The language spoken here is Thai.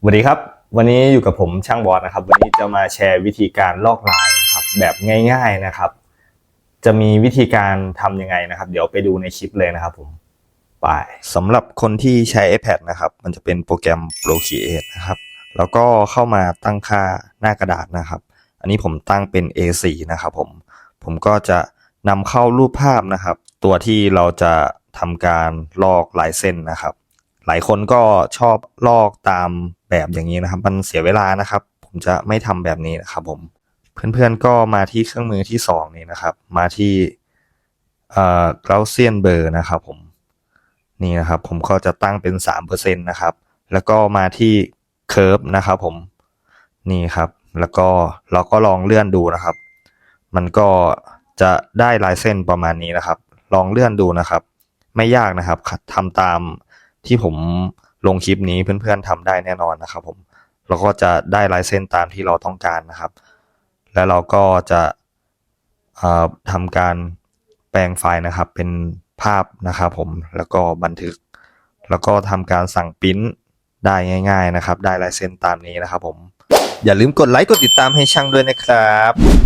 สวัสดีครับ วันนี้อยู่กับผมช่างบอสนะครับ วันนี้จะมาแชร์วิธีการลอกลายนะครับ แบบง่าย ๆนะครับ จะมีวิธีการทำยังไงนะครับ เดี๋ยวไปดูในคลิปเลยนะครับผมไปสำหรับคนที่ใช้ iPad นะครับ มันจะเป็นโปรแกรม Procreate นะครับ แล้วก็เข้ามาตั้งค่าหน้ากระดาษนะครับ อันนี้ผมตั้งเป็น A4 นะครับผมผมก็จะนำเข้ารูปภาพนะครับ ตัวที่เราจะทำการลอกลายเส้นนะครับ หลายคนก็ชอบลอกตามแบบอย่างนี้นะครับ มันเสียเวลานะครับ ผมจะไม่ทำแบบนี้นะครับผมเพื่อนๆก็มาที่เครื่องมือที่สองนี่นะครับ มาที่เอ่อ Gaussian Blur นะครับผมนี่นะครับผมก็จะตั้งเป็นสามเปอร์เซ็นต์นะครับ แล้วก็มาที่ Curve นะครับผมนี่ครับ แล้วก็เราก็ลองเลื่อนดูนะครับ มันก็จะได้ลายเส้นประมาณนี้นะครับ ลองเลื่อนดูนะครับ ไม่ยากนะครับทำตาม ที่ผมลงคลิปนี้เพื่อนๆทำได้แน่นอนนะครับ ผมเราก็จะได้ลายเส้นตามที่เราต้องการนะครับ แล้วเราก็จะทำการแปลงไฟล์นะครับ เป็นภาพนะครับผมแล้วก็บันทึก แล้วก็ทำการสั่งปริ้นได้ง่าย ๆนะครับ ได้ลายเส้นตามนี้นะครับ ผมอย่าลืมกดไลค์กดติดตามให้ช่างด้วยนะครับ